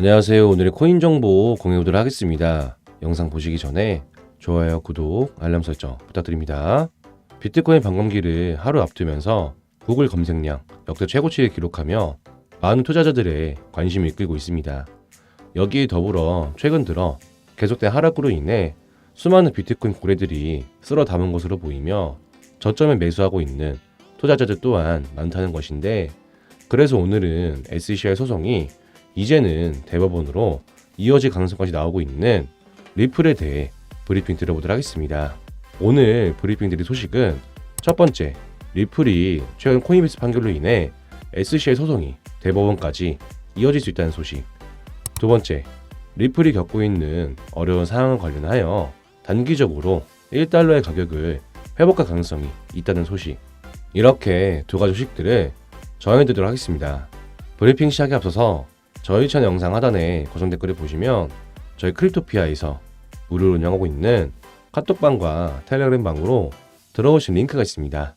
안녕하세요. 오늘의 코인 정보 공유하도록 하겠습니다. 영상 보시기 전에 좋아요, 구독, 알람 설정 부탁드립니다. 비트코인 반감기를 하루 앞두면서 구글 검색량 역대 최고치를 기록하며 많은 투자자들의 관심을 이끌고 있습니다. 여기에 더불어 최근 들어 계속된 하락으로 인해 수많은 비트코인 고래들이 쓸어 담은 것으로 보이며 저점에 매수하고 있는 투자자들 또한 많다는 것인데 그래서 오늘은 SCI 소송이 이제는 대법원으로 이어질 가능성까지 나오고 있는 리플에 대해 브리핑 들어보도록 하겠습니다. 오늘 브리핑 드릴 소식은 첫 번째, 리플이 최근 코인베이스 판결로 인해 SCI 소송이 대법원까지 이어질 수 있다는 소식. 두 번째, 리플이 겪고 있는 어려운 상황을 관련하여 단기적으로 1달러의 가격을 회복할 가능성이 있다는 소식. 이렇게 두 가지 소식들을 전해드리도록 하겠습니다. 브리핑 시작에 앞서서 저희 채널 영상 하단에 고정 댓글을 보시면 저희 크립토피아에서 무료로 운영하고 있는 카톡방과 텔레그램 방으로 들어오신 링크가 있습니다.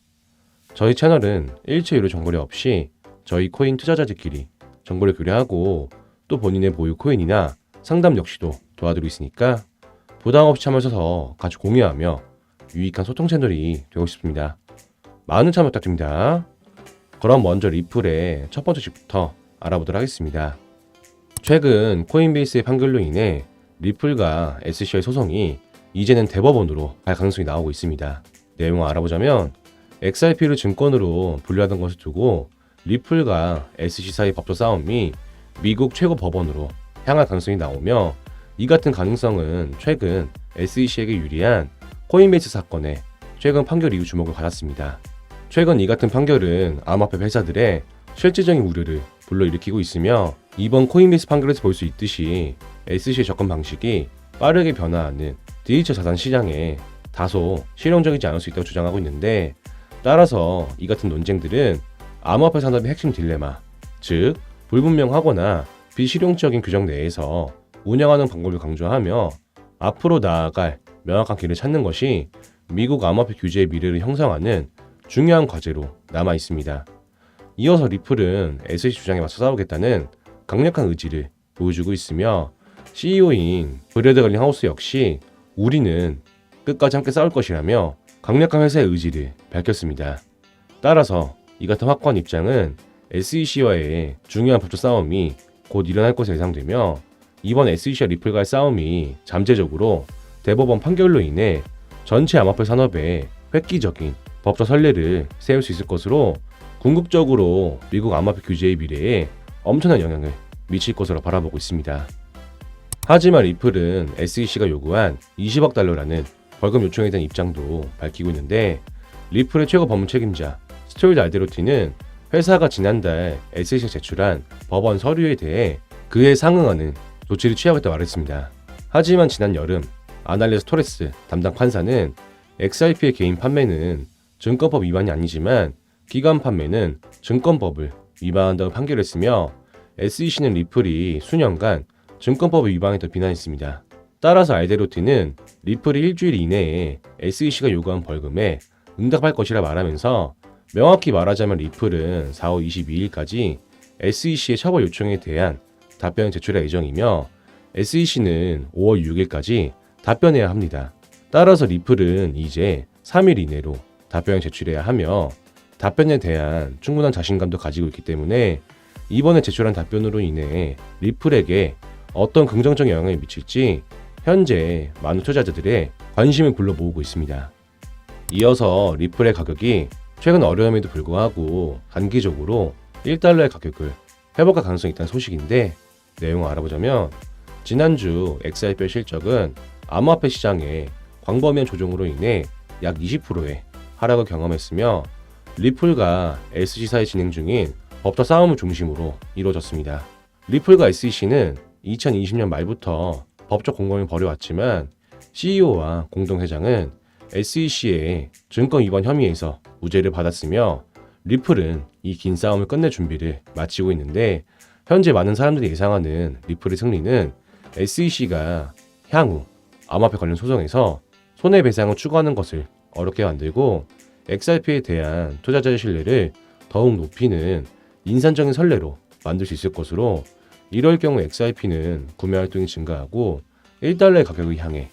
저희 채널은 일체 유료 정보료 없이 저희 코인 투자자들끼리 정보를 교류하고 또 본인의 보유 코인이나 상담 역시도 도와드리고 있으니까 부담 없이 참여하셔서 같이 공유하며 유익한 소통 채널이 되고 싶습니다. 많은 참여 부탁드립니다. 그럼 먼저 리플의 첫 번째 식부터 알아보도록 하겠습니다. 최근 코인베이스의 판결로 인해 리플과 SCI 소송이 이제는 대법원으로 갈 가능성이 나오고 있습니다. 내용을 알아보자면 XRP를 증권으로 분류하던 것을 두고 리플과 SC 사이 법적 싸움이 미국 최고 법원으로 향할 가능성이 나오며 이 같은 가능성은 최근 SEC에게 유리한 코인베이스 사건의 최근 판결 이후 주목을 받았습니다. 최근 이 같은 판결은 암호화폐 회사들의 실질적인 우려를 불러일으키고 있으며 이번 코인베이스 판결에서 볼 수 있듯이 SC의 접근 방식이 빠르게 변화하는 디지털 자산 시장에 다소 실용적이지 않을 수 있다고 주장하고 있는데 따라서 이 같은 논쟁들은 암호화폐 산업의 핵심 딜레마, 즉 불분명하거나 비실용적인 규정 내에서 운영하는 방법을 강조하며 앞으로 나아갈 명확한 길을 찾는 것이 미국 암호화폐 규제의 미래를 형성하는 중요한 과제로 남아 있습니다. 이어서 리플은 SEC 주장에 맞서 싸우겠다는 강력한 의지를 보여주고 있으며 CEO인 브래드 걸링 하우스 역시 우리는 끝까지 함께 싸울 것이라며 강력한 회사의 의지를 밝혔습니다. 따라서 이 같은 확고한 입장은 SEC와의 중요한 법적 싸움이 곧 일어날 것으로 예상되며 이번 SEC와 리플과의 싸움이 잠재적으로 대법원 판결로 인해 전체 암호화폐 산업에 획기적인 법적 선례를 세울 수 있을 것으로 궁극적으로 미국 암호화폐 규제의 미래에 엄청난 영향을 미칠 것으로 바라보고 있습니다. 하지만 리플은 SEC가 요구한 20억 달러라는 벌금 요청에 대한 입장도 밝히고 있는데 리플의 최고 법무 책임자 스토리드 알데로티는 회사가 지난달 SEC에 제출한 법원 서류에 대해 그에 상응하는 조치를 취하겠다고 말했습니다. 하지만 지난 여름 아날레스 토레스 담당 판사는 XRP의 개인 판매는 증권법 위반이 아니지만 기관 판매는 증권법을 위반한다고 판결했으며 SEC는 리플이 수년간 증권법을 위반했다고 비난했습니다. 따라서 알데로티는 리플이 일주일 이내에 SEC가 요구한 벌금에 응답할 것이라 말하면서 명확히 말하자면 리플은 4월 22일까지 SEC의 처벌 요청에 대한 답변을 제출할 예정이며 SEC는 5월 6일까지 답변해야 합니다. 따라서 리플은 이제 3일 이내로 답변을 제출해야 하며 답변에 대한 충분한 자신감도 가지고 있기 때문에 이번에 제출한 답변으로 인해 리플에게 어떤 긍정적 영향을 미칠지 현재 많은 투자자들의 관심을 불러 모으고 있습니다. 이어서 리플의 가격이 최근 어려움에도 불구하고 단기적으로 1달러의 가격을 회복할 가능성이 있다는 소식인데 내용을 알아보자면 지난주 XRP의 실적은 암호화폐 시장의 광범위한 조정으로 인해 약 20%의 하락을 경험했으며 리플과 SC 사이 진행 중인 법적 싸움을 중심으로 이루어졌습니다. 리플과 SEC는 2020년 말부터 법적 공방을 벌여왔지만 CEO와 공동회장은 SEC의 증권 위반 혐의에서 무죄를 받았으며 리플은 이 긴 싸움을 끝낼 준비를 마치고 있는데 현재 많은 사람들이 예상하는 리플의 승리는 SEC가 향후 암호화폐 관련 소송에서 손해배상을 추구하는 것을 어렵게 만들고 XRP에 대한 투자자의 신뢰를 더욱 높이는 인산적인 선례로 만들 수 있을 것으로 이럴 경우 XRP는 구매 활동이 증가하고 1달러의 가격을 향해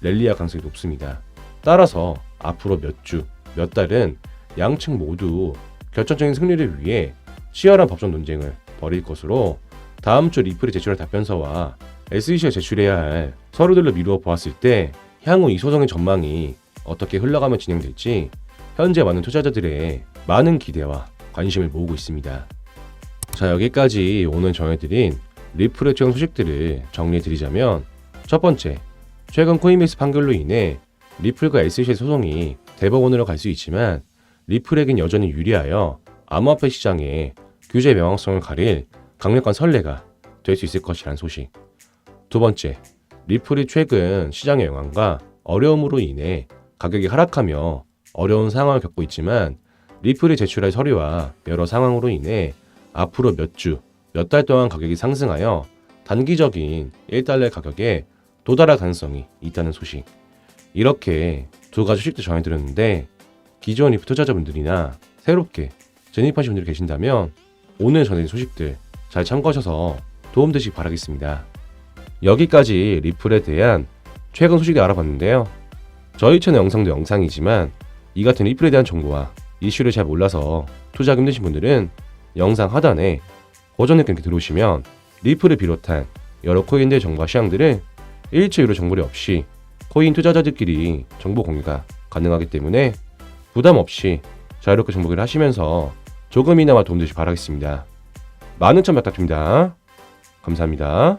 랠리할 가능성이 높습니다. 따라서 앞으로 몇 주, 몇 달은 양측 모두 결정적인 승리를 위해 치열한 법적 논쟁을 벌일 것으로 다음 주 리플이 제출할 답변서와 SEC가 제출해야 할 서류들로 미루어 보았을 때 향후 이 소송의 전망이 어떻게 흘러가며 진행될지 현재 많은 투자자들의 많은 기대와 관심을 모으고 있습니다. 자 여기까지 오늘 전해드린 리플의 최근 소식들을 정리해드리자면 첫 번째, 최근 코인베이스 판결로 인해 리플과 SEC의 소송이 대법원으로 갈 수 있지만 리플에겐 여전히 유리하여 암호화폐 시장에 규제 명확성을 가릴 강력한 선례가 될 수 있을 것이라는 소식. 두 번째, 리플이 최근 시장의 영향과 어려움으로 인해 가격이 하락하며 어려운 상황을 겪고 있지만 리플이 제출할 서류와 여러 상황으로 인해 앞으로 몇 주, 몇 달 동안 가격이 상승하여 단기적인 1달러의 가격에 도달할 가능성이 있다는 소식. 이렇게 두 가지 소식도 전해드렸는데 기존 리프 투자자분들이나 새롭게 진입하신 분들이 계신다면 오늘 전해드린 소식들 잘 참고하셔서 도움되시기 바라겠습니다. 여기까지 리플에 대한 최근 소식을 알아봤는데요. 저희 채널 영상도 영상이지만 이 같은 리플에 대한 정보와 이슈를 잘 몰라서 투자하기 힘드신 분들은 영상 하단에 고전 링크 들어오시면 리플을 비롯한 여러 코인들 정보와 시황들을 일체 유료 정보료 없이 코인 투자자들끼리 정보 공유가 가능하기 때문에 부담 없이 자유롭게 정보를 하시면서 조금이나마 도움 되시 바라겠습니다. 많은 참 부탁드립니다. 감사합니다.